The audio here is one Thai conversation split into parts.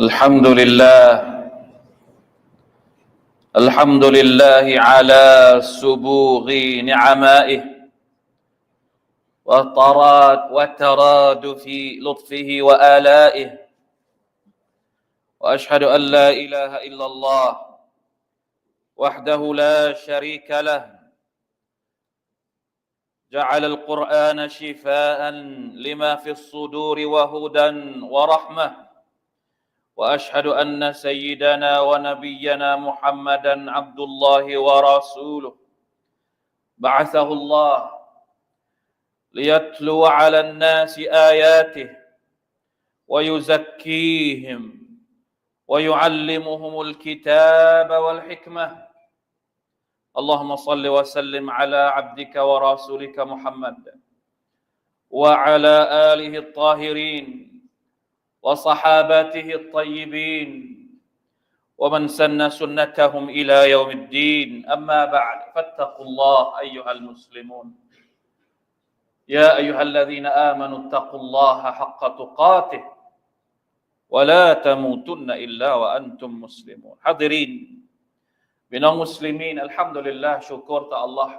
الحمد لله الحمد لله على سبوغ نعمائه وطراد وترادف لطفه وآلائه وأشهد أن لا إله إلا الله وحده لا شريك له. جعل القرآن شفاء لما في الصدور وهدى ورحمة. وأشهد أن سيدنا ونبينا محمدا عبد الله ورسوله. بعثه الله ليتلو على الناس آياته ويزكيهم ويعلمهم الكتاب والحكمة. اللهم صل وسلم على عبدك ورسولك محمد وعلى آله الطاهرين وصحاباته الطيبين ومن سن سنتهم إلى يوم الدين أما بعد فاتقوا الله أيها المسلمون يا أيها الذين آمنوا اتقوا الله حق تقاته ولا تموتن إلا وأنتم مسلمون حاضرين พี่น้องมุสลิมีนอัลฮัมดุลิลลาห์ชูกรต่อ Allah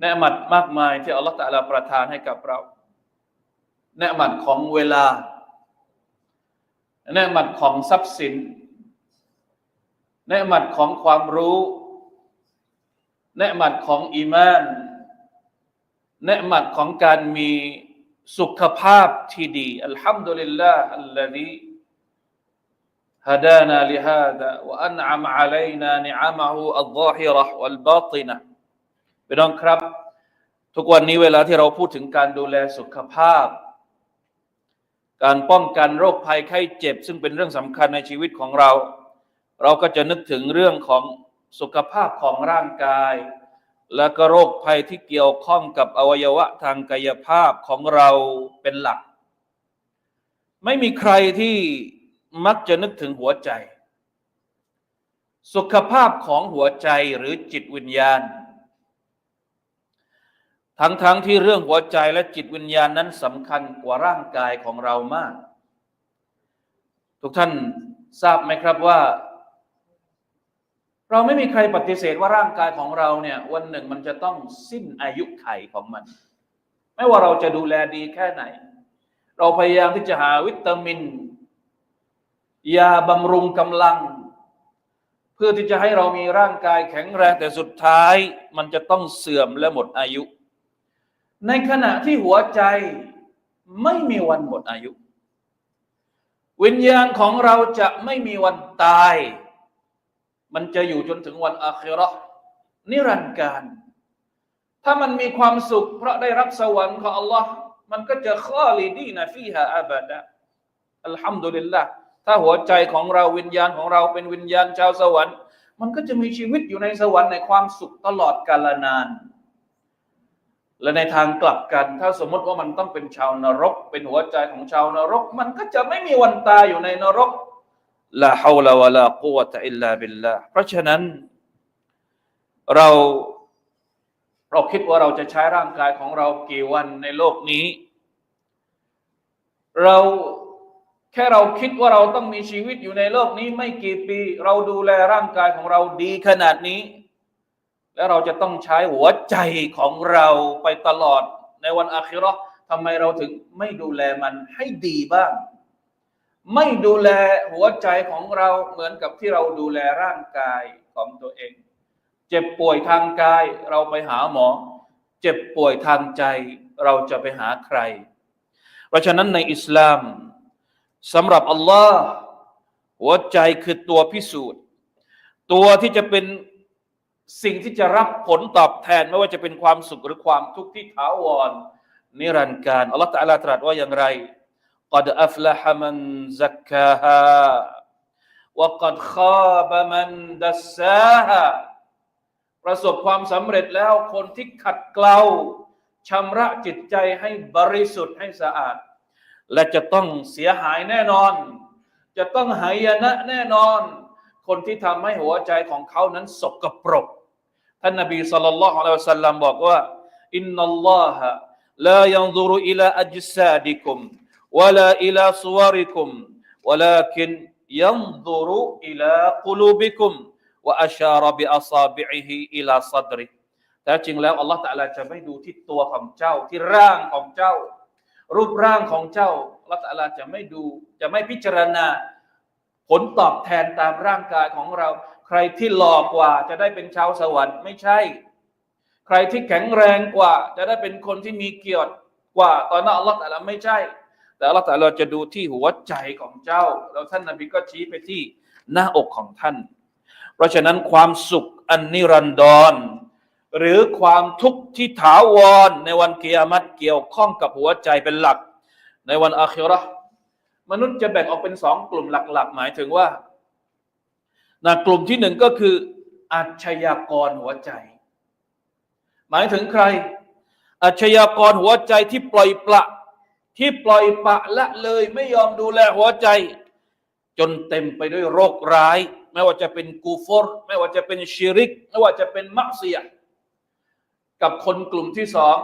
เนืมัดมากมายที่อัลลอฮฺตะอาลาประทานให้กับเราเนืมัดของเวลา เนืมัดของทรัพย์สินเนืมัดของความรู้เนืมัดของอีมานเนืมัดของการมีสุขภาพที่ดีอัลฮัมดุลิลลาห์อัลลอฮี هدانا لهذا وأنعم علينا نعمه الظاهرة والباطنة พี่น้องครับ ทุกวันนี้เวลาที่เราพูดถึงการดูแลสุขภาพ การป้องกันโรคภัยไข้เจ็บ ซึ่งเป็นเรื่องสำคัญในชีวิตของเรา เราก็จะนึกถึงเรื่องของสุขภาพของร่างกาย และก็โรคภัยที่เกี่ยวข้องกับอวัยวะทางกายภาพของเราเป็นหลัก ไม่มีใครที่มักจะนึกถึงหัวใจ สุขภาพของหัวใจหรือจิตวิญญาณ ทั้งๆทที่เรื่องหัวใจและจิตวิญญาณนั้นสำคัญกว่าร่างกายของเรามาก ทุกท่านทราบไหมครับว่า เราไม่มีใครปฏิเสธว่าร่างกายของเราเนี่ย วันหนึ่งมันจะต้องสิ้นอายุไขของมัน ไม่ว่าเราจะดูแลดีแค่ไหน เราพยายามที่จะหาวิตามิน ยาบำรุงกำลัง เพื่อที่จะให้เรามีร่างกายแข็งแรงแต่สุดท้าย มันจะต้องเสื่อมและหมดอายุ ในขณะที่หัวใจไม่มีวันหมดอายุ วิญญาณของเราจะไม่มีวันตาย มันจะอยู่จนถึงวันอาคิราะห์นิรันดร์การ ถ้ามันมีความสุข เพราะได้รับสวรรค์ของอัลลอฮ์มันก็จะข้อลีดีนะฟีฮาอาบดะอัลฮัมดุลิลละถ้าหัวใจของเราวิญญาณของเราเป็นวิญญาณชาวสวรรค์ มันก็จะมีชีวิตอยู่ในสวรรค์ในความสุขตลอดกาลนาน และในทางกลับกัน ถ้าสมมติว่ามันต้องเป็นชาวนรก เป็นหัวใจของชาวนรก มันก็จะไม่มีวันตายอยู่ในนรกลาฮาวลาวะลากุวะตะอิลลาบิลลาเพราะฉะนั้น เราเราคิดว่าเราจะใช้ร่างกายของเรากี่วันในโลกนี้ เราแค่เราคิดว่าเราต้องมีชีวิตอยู่ในโลกนี้ไม่กี่ปี เราดูแลร่างกายของเราดีขนาดนี้ แล้วเราจะต้องใช้หัวใจของเราไปตลอดในวันอาคิราะห์ทำไมเราถึงไม่ดูแลมันให้ดีบ้าง ไม่ดูแลหัวใจของเราเหมือนกับที่เราดูแลร่างกายของตัวเอง เจ็บป่วยทางกายเราไปหาหมอ เจ็บป่วยทางใจเราจะไปหาใคร เพราะฉะนั้นในอิสลามสำหรับอัลลอฮ์หัวใจคือตัวพิสูจน์ ตัวที่จะเป็น สิ่งที่จะรับผลตอบแทนไม่ว่าจะเป็นความสุขหรือความทุกข์ที่ถาวร นิรันดร์การอัลลอฮฺตะลาตรัสว่าอย่างไรกอดอัฟละฮมันซักกะฮาวกอดคาบมันดัสซาฮาประสบความสำเร็จแล้วคนที่ขัดเกลาชำระจิตใจให้บริสุทธิ์ให้สะอาด และจะต้องเสียหายแน่นอน จะต้องหายนะแน่นอน คนที่ทำให้หัวใจของเขานั้นสกรปรก ท่านนบีสัลลัลลอฮุอะลัยฮิวะสัลลัมบอกว่าอินนัลลอฮะลายันซูรุอิลาอัจซาดิกุมวะลาอิลาซูวาริกุมวะลาคินยันซูรุอิลาคุลูบิกุมวะอัชาระบิอัซาบิอิฮิอิลาซัดริแท้จริงแล้วอัลลอฮฺตะอาลาจะไม่ดูที่ตัวของเจ้าที่ร่างของเจ้า รูปร่างของเจ้าอัลลอฮฺตะอาลาจะไม่ดูจะไม่พิจารณาผลตอบแทนตามร่างกายของเรา ใครที่หล่อกว่าจะได้เป็นชาวสวรรค์ไม่ใช่ ใครที่แข็งแรงกว่า จะได้เป็นคนที่มีเกียรติกว่าตอนนั้นอัลลอฮฺตะอาลาไม่ใช่ แต่อัลลอฮฺตะอาลาจะดูที่หัวใจของเจ้า แล้วท่านนบีก็ชี้ไปที่หน้าอกของท่าน เพราะฉะนั้นความสุขอันนิรันดร หรือความทุกข์ที่ถาวรในวันเกียรติเกี่ยวข้องกับหัวใจเป็นหลัก ในวันอาคิราะห์มนุษย์จะแบ่งออกเป็นสองกลุ่มหลัก ๆ หมายถึงว่า นะกลุ่มที่หนึ่งก็คืออาชญากรหัวใจ หมายถึงใคร อาชญากรหัวใจที่ปล่อยปละ ที่ปล่อยปละละเลยไม่ยอมดูแลหัวใจ จนเต็มไปด้วยโรคร้าย ไม่ว่าจะเป็นกูฟอร์ไม่ว่าจะเป็นชิริก ไม่ว่าจะเป็นมักเสีย กับคนกลุ่มที่สอง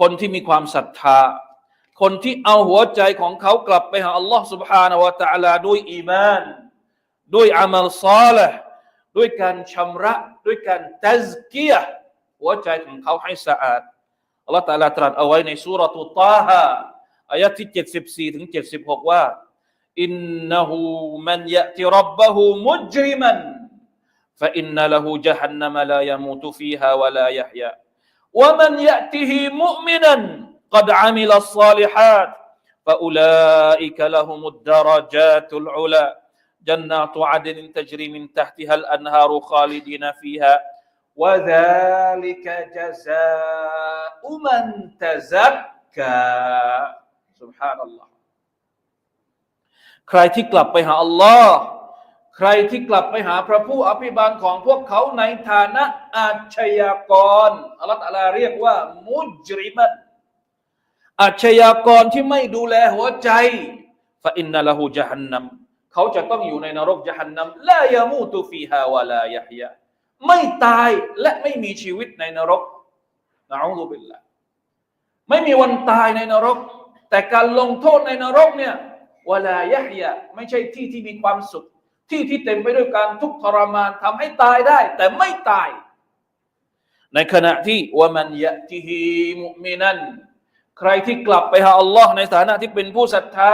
คนที่มีความศรัทธา คนที่เอาหัวใจของเขากลับไปหาอัลลอฮ์ سبحانه และ تعالى ด้วยอีมาน ด้วยอามัลซอลห์ด้วยการชำระ ด้วยการตัซกียะห์หัวใจของเขาให้สะอาด อัลลอฮ์ตะอาลาตรัสเอาไว้ในสุรตุตาฮะอายะที่74ถึง76 ว่า อินนะฮูมันยะติรับบะฮูมุจริมัน فإن له جهنم لا يموت فيها ولا يحيا ومن يأته مؤمنا قد عمل الصالحات فأولئك لهم الدرجات العلى جنات عدن تجري من تحتها الأنهار خالدين فيها وذلك جزاء من تزكى سبحان الله ใครที่กลับไปหาอัลลอฮ์ใครที่กลับไปหาพระผู้อภิบาลของพวกเขาในฐานะอาชญากรอัลลอฮฺตะอาลาเรียกว่า มุจริมันอาชญากรที่ไม่ดูแลหัวใจฟาอินนัละหูจฮันนัม เขาจะต้องอยู่ในนรกจฮันนัมลายามูตุฟีฮาวะลายะฮยะไม่ตายและไม่มีชีวิตในนรกนะอูซุบิลละไม่มีวันตายในนรก แต่การลงโทษในนรกเนี่ยวะลายะฮยะไม่ใช่ที่ที่มีความสุข ที่ที่เต็มไปด้วยการทุกข์ทรมานทำให้ตายได้ แต่ไม่ตาย ในขณะที่วะมันยะติฮีมุมินันใครที่กลับไปหาอัลลอฮ์ในฐานะที่เป็นผู้ศรัทธา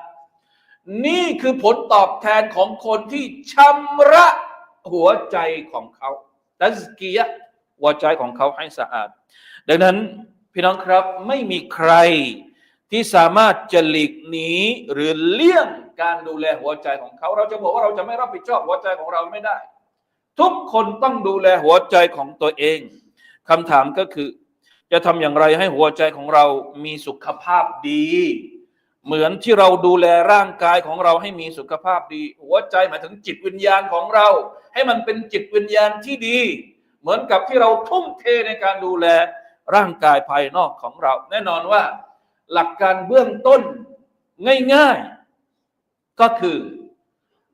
นี่คือผลตอบแทนของคนที่ชำระหัวใจของเขาตัสกียะหัวใจของเขาให้สะอาด ดังนั้นพี่น้องครับไม่มีใครที่สามารถจะหลีกหนีหรือเลี่ยงการดูแลหัวใจของเขา เราจะบอกว่าเราจะไม่รับผิดชอบหัวใจของเราไม่ได้ ทุกคนต้องดูแลหัวใจของตัวเองคำถามก็คือ จะทำอย่างไรให้หัวใจของเรามีสุขภาพดี เหมือนที่เราดูแลร่างกายของเราให้มีสุขภาพดี หัวใจหมายถึงจิตวิญญาณของเรา ให้มันเป็นจิตวิญญาณที่ดี เหมือนกับที่เราทุ่มเทในการดูแลร่างกายภายนอกของเรา แน่นอนว่า หลักการเบื้องต้นง่ายๆ ก็คือ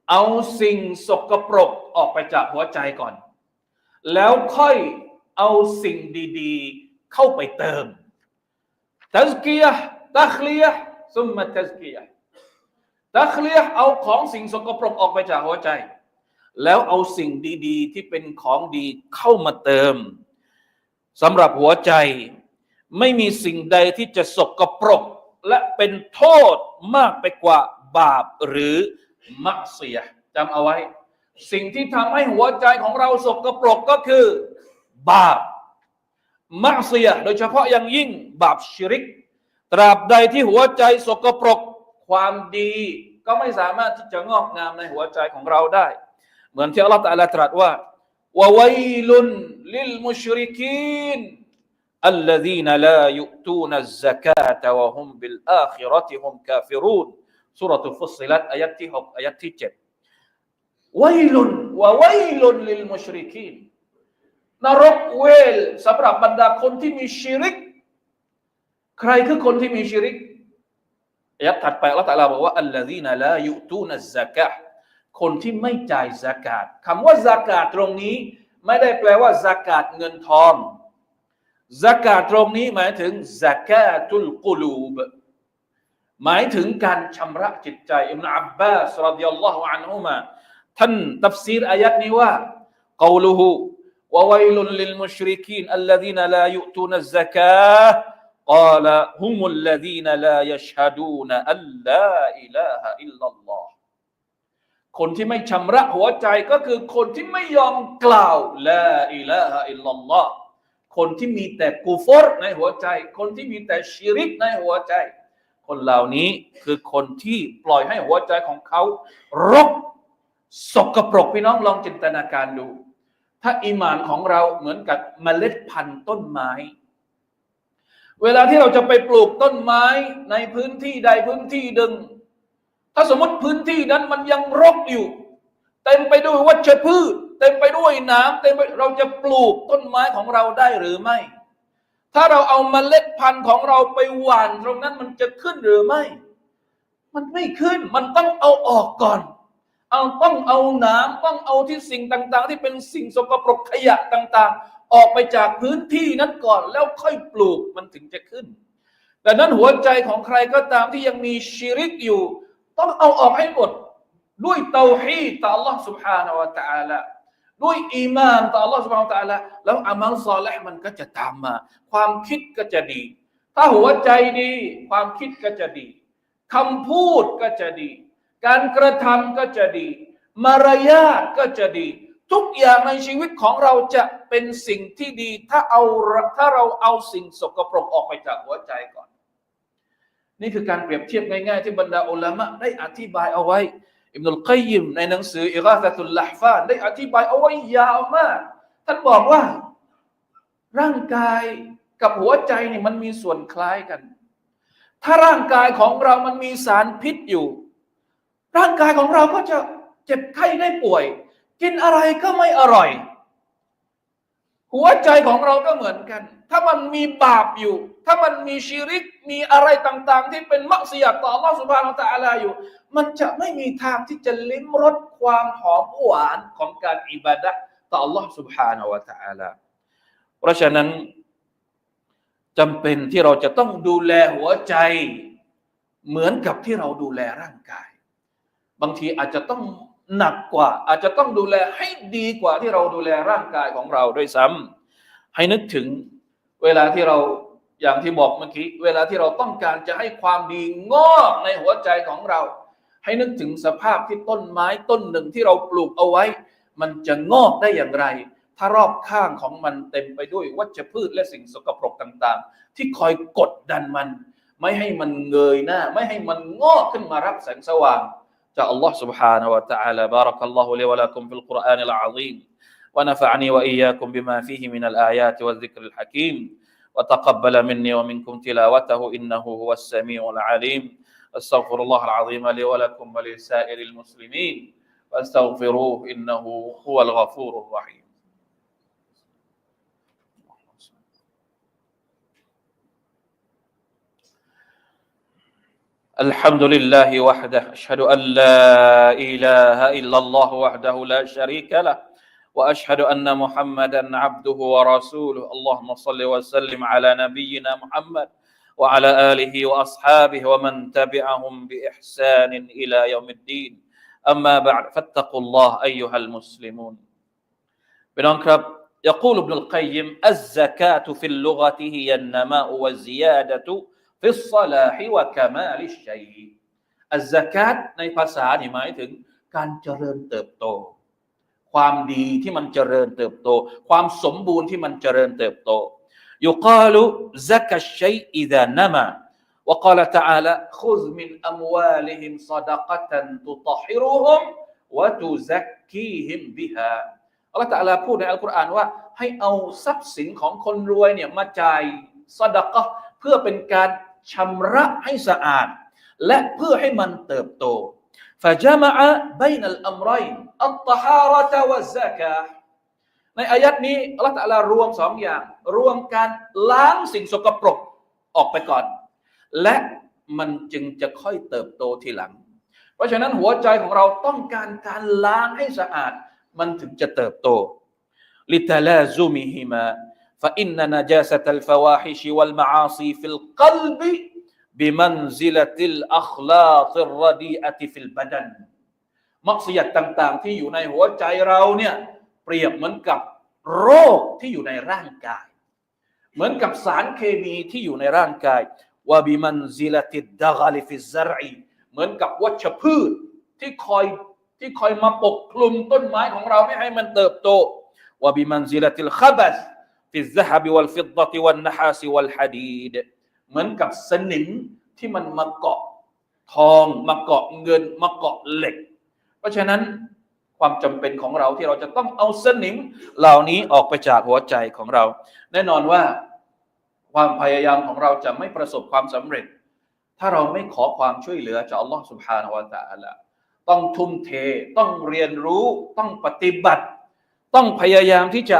เอาสิ่งสกปรกออกไปจากหัวใจก่อน แล้วค่อยเอาสิ่งดีๆ เข้าไปเติมตัสกียะตัคลียะ ซุมมาตัสกียะตัคลียเอาของสิ่งสกปรกออกไปจากหัวใจ แล้วเอาสิ่งดีๆ ที่เป็นของดีเข้ามาเติมสำหรับหัวใจ ไม่มีสิ่งใดที่จะสกปรก และเป็นโทษมากไปกว่าบาปหรือมักเสียจำเอาไว้ สิ่งที่ทำให้หัวใจของเราสกปรกก็คือบาปมักเสียโดยเฉพาะอย่างยิ่งบาปชิริก ตราบใดที่หัวใจสกปรก ความดีก็ไม่สามารถที่จะงอกงามในหัวใจของเราได้ เหมือนที่อัลลอฮฺตรัสตรัสว่าวะวัยลุนลิลมุชริกีน الذين لا يؤتون الزكاة وهم بالآخرة هم كافرون สุรตุฟุสซิลัตอายัดที่หกอายัดที่เจ็ดวัยลุนวะวัยลุนลิลมุชริกีนนรกเวลสำหรับบรรดาคนที่มีชิริก ใครคือคนที่มีชีริกอายะถัดไปอัลลตะลาบอกว่าอัลลอฮีนาลายุตูนัซากะคนที่ไม่จ่ายสากาศคำว่าสากาศตรงนี้ ไม่ได้แปลว่าสากาศเงินทองสากาศตรงนี้หมายถึงสากาตุลกุลูบหมายถึงการชำระจิตใจอิมนอับบาสรดิยัลลอฮุอันฮุมาท่านตัฟซีรอายัดนี้ว่า قوله وويل للمشركين الذين لا يؤتون الزكاة قال هم الذين لا يشهدون أن لا إله إلا الله คนที่ไม่ชำระหัวใจก็คือคนที่ไม่ยอมกล่าวลาอิลาฮะอิลลัลลอฮ์คนที่มีแต่กูฟรในหัวใจ คนที่มีแต่ชิริกในหัวใจ คนเหล่านี้คือคนที่ปล่อยให้หัวใจของเขา รก สกปรกพี่น้องลองจินตนาการดู ถ้าอีหมานของเราเหมือนกับเมล็ดพันธุ์ต้นไม้ เวลาที่เราจะไปปลูกต้นไม้ในพื้นที่ใดพื้นที่หนึ่ง ถ้าสมมติพื้นที่นั้นมันยังรกอยู่ เต็มไปด้วยวัชพืช เต็มไปด้วยน้ำเต็มไปเราจะปลูกต้นไม้ของเราได้หรือไม่ ถ้าเราเอาเมล็ดพันธุ์ของเราไปหว่านตรงนั้นมันจะขึ้นหรือไม่ มันไม่ขึ้นมันต้องเอาออกก่อน เอาต้องเอาน้ำต้องเอาที่สิ่งต่าง ๆ ที่เป็นสิ่งสกปรกขยะต่าง ๆ ออกไปจากพื้นที่นั้นก่อนแล้วค่อยปลูกมันถึงจะขึ้น แต่นั้นหัวใจของใครก็ตามที่ยังมีชิริกอยู่ ต้องเอาออกให้หมด ด้วยเตาฮีดต่อ Allah سبحانه และ تعالى ด้วยอีมานต่อ Allah سبحانه และ تعالى แล้วอามัลซอลิห์มันก็จะตามมา ความคิดก็จะดี ถ้าหัวใจดี ความคิดก็จะดีคำพูดก็จะดี การกระทำก็จะดี มารยาทก็จะดี ทุกอย่างในชีวิตของเราจะเป็นสิ่งที่ดี ถ้าเอาถ้าเราเอาสิ่งสกปรกออกไปจากหัวใจก่อน นี่คือการเปรียบเทียบง่ายๆ ที่บรรดาอุลามะได้อธิบายเอาไว้ อิบนุลกัยยิมในหนังสืออิกาซะตุลลหฟานได้อธิบายเอาไว้ยาวมาก ท่านบอกว่า ร่างกายกับหัวใจนี่มันมีส่วนคล้ายกัน ถ้าร่างกายของเรามันมีสารพิษอยู่ ร่างกายของเราก็จะเจ็บไข้ได้ป่วย กินอะไรก็ไม่อร่อย หัวใจของเราก็เหมือนกัน ถ้ามันมีบาปอยู่ ถ้ามันมีชีริกมีอะไรต่าง ๆ ที่เป็นมักซิยัต่อ Allah Subhanahu Wa Taala อยู่ มันจะไม่มีทางที่จะลิ้มรสความหอมหวานของการอิบาดะต่อ Allah Subhanahu Wa Taala เพราะฉะนั้นจำเป็นที่เราจะต้องดูแลหัวใจ เหมือนกับที่เราดูแลร่างกาย บางทีอาจจะต้อง หนักกว่า อาจจะต้องดูแลให้ดีกว่าที่เราดูแลร่างกายของเราด้วยซ้ำให้นึกถึงเวลาที่เราอย่างที่บอกเมื่อกี้เวลาที่เราต้องการจะให้ความดีงอกในหัวใจของเรา ให้นึกถึงสภาพที่ต้นไม้ต้นหนึ่งที่เราปลูกเอาไว้ มันจะงอกได้อย่างไร ถ้ารอบข้างของมันเต็มไปด้วยวัชพืชและสิ่งสกปรกต่างๆ ที่คอยกดดันมัน ไม่ให้มันเงยหน้า ไม่ให้มันงอกขึ้นมารับแสงสว่าง الله سبحانه وتعالى. بارك الله لي ولكم في القرآن العظيم. ونفعني وإياكم بما فيه من الآيات والذكر الحكيم. وتقبل مني ومنكم تلاوته إنه هو السميع العليم. أستغفر الله العظيم لي ولكم ولسائر المسلمين. فاستغفروه إنه هو الغفور الرحيم. الحمد لله وحده. أشهد أن لا إله إلا الله وحده لا شريك له وأشهد أن محمدا عبده ورسوله. اللهم صل وسلم على نبينا محمد وعلى آله وأصحابه ومن تبعهم بإحسان إلى يوم الدين. أما بعد فاتقوا الله أيها المسلمون. يقول ابن القيم الزكاة في اللغة هي النماء والزيادة في الصلاح وكمال الشيء الزكاة ในภาษานี่หมายถึงการเจริญเติบโต ความดีที่มันเจริญเติบโต ความสมบูรณ์ที่มันเจริญเติบโต يقال زكى الشيء إذا نما وقال تعالى خذ من أموالهم صدقة تطهرهم وتزكيهم بها อัลลอฮฺตะอาลาพูดในอัลกุรอานว่า ให้เอาทรัพย์สินของคนรวยเนี่ยมาจ่ายสดกะห์เพื่อเป็นการ ชำระให้สะอาด และเพื่อให้มันเติบโต فجمع بين الأمرين الطهارة والزكاة ในอายัดนี้อัลลอฮฺตะอาลารวมสองอย่าง รวมการล้างสิ่งสกปรกออกไปก่อน และมันจึงจะค่อยเติบโตทีหลัง เพราะฉะนั้นหัวใจของเราต้องการการล้างให้สะอาด มันถึงจะเติบโต لتلازمهما فإن نجاسة الفواحش والمعاصي في القلب بمنزلة الأخلاق الرديئة في البدن มักสยัดต่าง ๆ ที่อยู่ในหัวใจเราเนี่ยเปรียบเหมือนกับโรคที่อยู่ในร่างกาย เหมือนกับสารเคมีที่อยู่ในร่างกายว่าบิมันซิลติดดะกาลิฟิซรอีเหมือนกับวัชพืชที่คอยที่คอยมาปกคลุมต้นไม้ของเราไม่ให้มันเติบโตว่าบิมันซิลติลขบัส ฟิซฮะบิวัลฟิดติวันนะฮาซิวัลฮะดีดเหมือนกับสนิมที่มันมาเกาะทองมาเกาะเงินมาเกาะเหล็ก เพราะฉะนั้นความจำเป็นของเราที่เราจะต้องเอาสนิมเหล่านี้ออกไปจากหัวใจของเรา แน่นอนว่าความพยายามของเราจะไม่ประสบความสำเร็จ ถ้าเราไม่ขอความช่วยเหลือจากอัลลอฮฺสุบฮานาวะตะอัลละต้องทุ่มเท ต้องเรียนรู้ ต้องปฏิบัติ ต้องพยายามที่จะ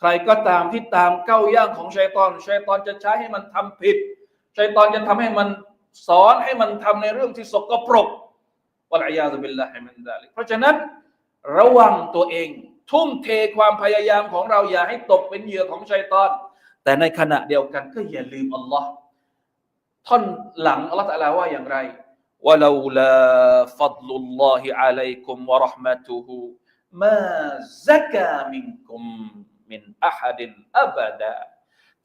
ใครก็ตามที่ตามก้าวย่างของชัยตอนชัยตอนจะใช้ให้มันทำผิดชัยตอนจะทำให้มันสอนให้มันทำในเรื่องที่สกปรกวะลัยยาซุบิลลาฮิมินซาลิกเพราะฉะนั้น ระวังตัวเอง ทุ่มเทความพยายามของเราอย่าให้ตกเป็นเหยื่อของชัยตอน แต่ในขณะเดียวกันก็อย่าลืมอัลลอฮ์ท่อนหลังอัลลอฮ์ตะอาลาว่าอย่างไร ولولا فضل الله عليكم ورحمته ما زكى منكم มินอาฮัดินอับดา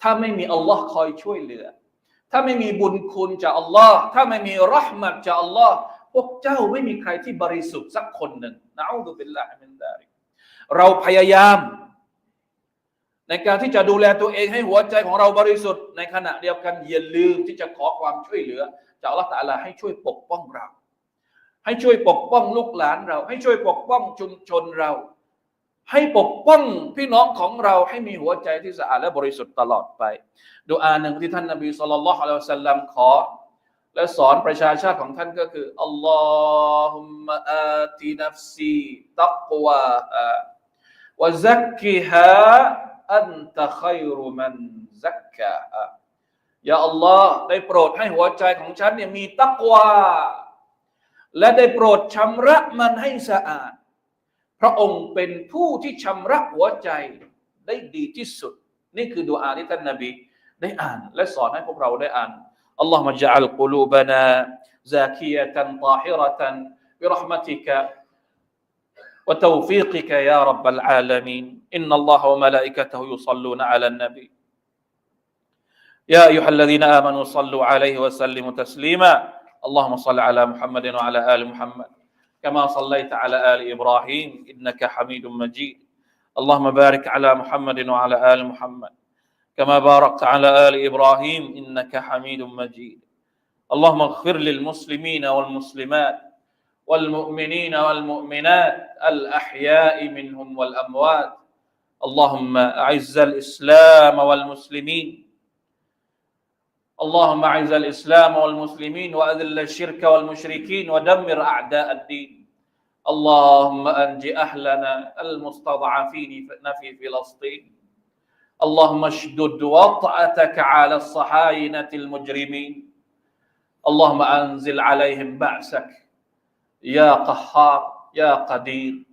ถ้าไม่มีอัลลอฮ์คอยช่วยเหลือ ถ้าไม่มีบุญคุณจากอัลลอฮ์ถ้าไม่มีรัหมัดจากอัลลอฮ์พวกเจ้าไม่มีใครที่บริสุทธิ์สักคนหนึ่งนะอูดุบิลลาฮิมินดาริเราพยายาม ในการที่จะดูแลตัวเองให้หัวใจของเราบริสุทธิ์ในขณะเดียวกันอย่าลืมที่จะขอความช่วยเหลือ จากอัลลอฮ์ตาลาให้ช่วยปกป้องเรา ให้ช่วยปกป้องลูกหลานเรา ให้ช่วยปกป้องชุมชนเรา ให้ปกป้องพี่น้องของเราให้มีหัวใจที่สะอาดและบริสุทธิ์ตลอดไปดูอาหนึ่งที่ท่านนบีสุลต่านละฮ์อะลัยฮิวะสัลลัมขอ และสอนประชาชาติของท่านก็คืออัลลอฮุมะอาตินัฟซีตักวาฮาวะซักกิฮาอันตะขัยรุมันซักกาฮายาอัลลอฮ์ได้โปรดให้หัวใจของฉันเนี่ยมีตักวาและได้โปรดชำระมันให้สะอาด พระองค์เป็นผู้ที่ชำระหัวใจได้ดีที่สุด นี่คือดูอาที่ท่านนบีได้อ่าน และสอนให้พวกเราได้อ่าน اللهم اجعل قلوبنا زاكية طاهرة برحمتك وتوفيقك يا رب العالمين إن الله وملائكته يصلون على النبي يا أيها الذين آمنوا صلوا عليه وسلموا تسليما اللهم صل على محمد وعلى آل محمد كما صليت على آل إبراهيم إنك حميد مجيد. اللهم بارك على محمد وعلى آل محمد. كما باركت على آل إبراهيم إنك حميد مجيد. اللهم اغفر للمسلمين والمسلمات والمؤمنين والمؤمنات الأحياء منهم والأموات. اللهم أعز الإسلام والمسلمين. اللهم أعز الإسلام والمسلمين وأذل الشرك والمشركين ودمر أعداء الدين. اللهم أنج أهلنا المستضعفين في فلسطين. اللهم اشدد وطأتك على الصهاينة المجرمين. اللهم أنزل عليهم بأسك. يا قهار يا قدير.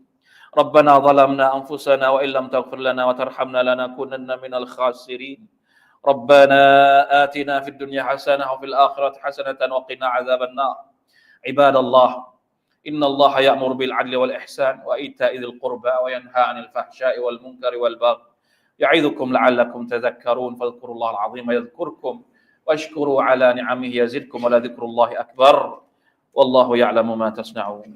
ربنا ظلمنا أنفسنا وإن لم تغفر لنا وترحمنا لنكونن من الخاسرين. ربنا آتنا في الدنيا حسنة وفي الآخرة حسنة وقنا عذاب النار. عباد الله إن الله يأمر بالعدل والإحسان وإيتاء ذي القربى وينهى عن الفحشاء والمنكر والبغي يعظكم لعلكم تذكرون فاذكروا الله العظيم يذكركم واشكروا على نعمه يزدكم ولذكر الله أكبر والله يعلم ما تصنعون